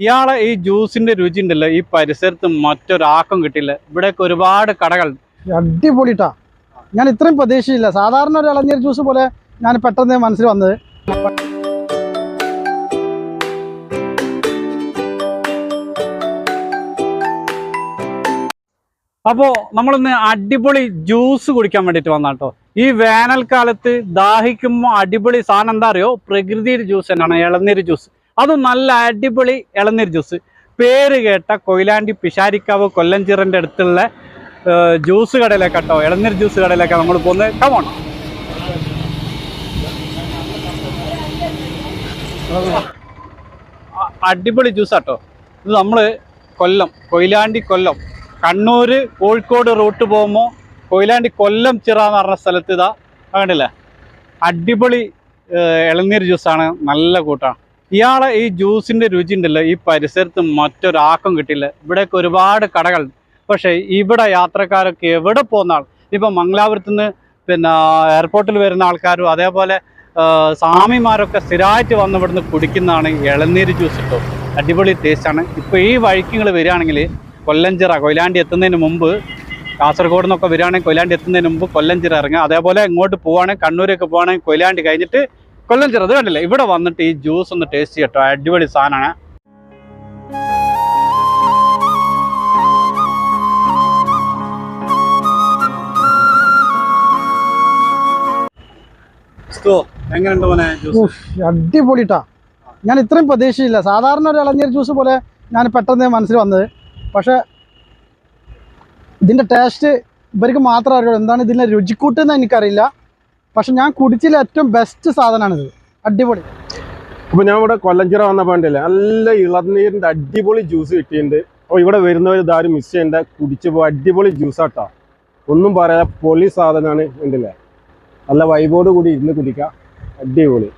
ഇയാളെ ഈ ജ്യൂസിന്റെ രുചി ഉണ്ടല്ലോ ഈ പരിസരത്ത് മറ്റൊരാക്കും കിട്ടില്ല ഇവിടെയൊക്കെ ഒരുപാട് കടകൾ. അടിപൊളിട്ടാ. ഞാൻ ഇത്രയും പ്രതീക്ഷയില്ല. സാധാരണ ഒരു ഇളനീർ ജ്യൂസ് പോലെ ഞാൻ പെട്ടെന്ന് മനസ്സിൽ വന്നത്. അപ്പോ നമ്മളിന്ന് അടിപൊളി ജ്യൂസ് കുടിക്കാൻ വേണ്ടിട്ട് വന്നാട്ടോ ഈ വേനൽക്കാലത്ത് ദാഹിക്കുമ്പോൾ അടിപൊളി സാധനം എന്താ അറിയോ? പ്രകൃതിയുടെ ജ്യൂസ് തന്നെയാണ് ഇളനീര് ജ്യൂസ്. അതും നല്ല അടിപൊളി ഇളനീർ ജ്യൂസ്. പേര് കേട്ട കൊയിലാണ്ടി പിഷാരിക്കാവ് കൊല്ലഞ്ചിറന്റെ അടുത്തുള്ള ജ്യൂസ് ജ്യൂസ് കടയിലേക്കാട്ടോ ഇളനീർ ജ്യൂസ് കടയിലൊക്കെ നമ്മൾ പോകുന്നത്. കമോൺ അടിപൊളി ജ്യൂസ് ആട്ടോ ഇത് നമ്മൾ കൊല്ലം കൊയിലാണ്ടി കൊല്ലം. കണ്ണൂര് കോഴിക്കോട് റൂട്ട് പോകുമ്പോൾ കൊയിലാണ്ടി കൊല്ലം ചിറ എന്ന് പറഞ്ഞ സ്ഥലത്ത് ഇതാ. കണ്ടില്ലേ? അടിപൊളി ഇളനീർ ജ്യൂസാണ്. നല്ല കൂട്ടാണ്. ഇയാളെ ഈ ജ്യൂസിന്റെ രുചി ഉണ്ടല്ലോ ഈ പരിസരത്ത് മറ്റൊരാക്കും കിട്ടില്ല ഇവിടെയൊക്കെ ഒരുപാട് കടകൾ. പക്ഷേ ഇവിടെ യാത്രക്കാരൊക്കെ എവിടെ പോകുന്ന ആൾ ഇപ്പം മംഗലാപുരത്ത് നിന്ന് പിന്നെ എയർപോർട്ടിൽ വരുന്ന ആൾക്കാരും അതേപോലെ സ്വാമിമാരൊക്കെ സ്ഥിരമായിട്ട് വന്ന് ഇവിടുന്ന് കുടിക്കുന്നതാണ് ഇളനീര് ജ്യൂസ് കിട്ടും അടിപൊളി ടേസ്റ്റാണ് ഇപ്പോൾ ഈ വഴിക്ക് നിങ്ങൾ വരികയാണെങ്കിൽ കൊല്ലഞ്ചിറ കൊയിലാണ്ടി എത്തുന്നതിന് മുമ്പ് കാസർഗോഡ് നിന്നൊക്കെ വരികയാണെങ്കിൽ കൊയിലാണ്ടി എത്തുന്നതിന് മുമ്പ് കൊല്ലഞ്ചിറ ഇറങ്ങുക. അതേപോലെ ഇങ്ങോട്ട് പോവുകയാണെങ്കിൽ കണ്ണൂരൊക്കെ പോവുകയാണെങ്കിൽ കൊയിലാണ്ടി കഴിഞ്ഞിട്ട് കൊല്ലഞ്ചിറ ചെറുത് കണ്ടില്ലേ? ഇവിടെ വന്നിട്ട് ഈ ജ്യൂസ് ഒന്ന് ടേസ്റ്റ് ചെയ്യട്ടോ. അടിപൊളി സാധനമാണ് എങ്ങനെയുണ്ട് മോനെ ജ്യൂസ് അടിപൊളിട്ടാ. ഞാൻ ഇത്രയും പ്രതീക്ഷയില്ല. സാധാരണ ഒരു ഇളനീർ ജ്യൂസ് പോലെ ഞാൻ പെട്ടെന്ന് മനസ്സിൽ വന്നത്. പക്ഷെ ഇതിന്റെ ടേസ്റ്റ് ഇവർക്ക് മാത്രം അറിയുള്ളൂ. എന്താണ് ഇതിന്റെ രുചിക്കൂട്ടെന്ന് എനിക്കറിയില്ല. പക്ഷെ ഞാൻ കുടിച്ചില്ല ഏറ്റവും ബെസ്റ്റ് സാധനമാണിത് അടിപൊളി. അപ്പൊ ഞാൻ ഇവിടെ കൊല്ലഞ്ചിറ വന്നപ്പോ ഉണ്ടല്ലേ നല്ല ഇളനീരിന്റെ അടിപൊളി ജ്യൂസ് കിട്ടിയിട്ടുണ്ട്. അപ്പൊ ഇവിടെ വരുന്നവർ ഇതാരും മിസ് ചെയ്യണ്ട. കുടിച്ചു പോ അടിപൊളി ജ്യൂസാട്ടാ ഒന്നും പറയാ പൊളി സാധനമാണ് ഉണ്ടല്ലേ നല്ല വൈബോട് കൂടി ഇരുന്ന് കുടിക്കാം. അടിപൊളി.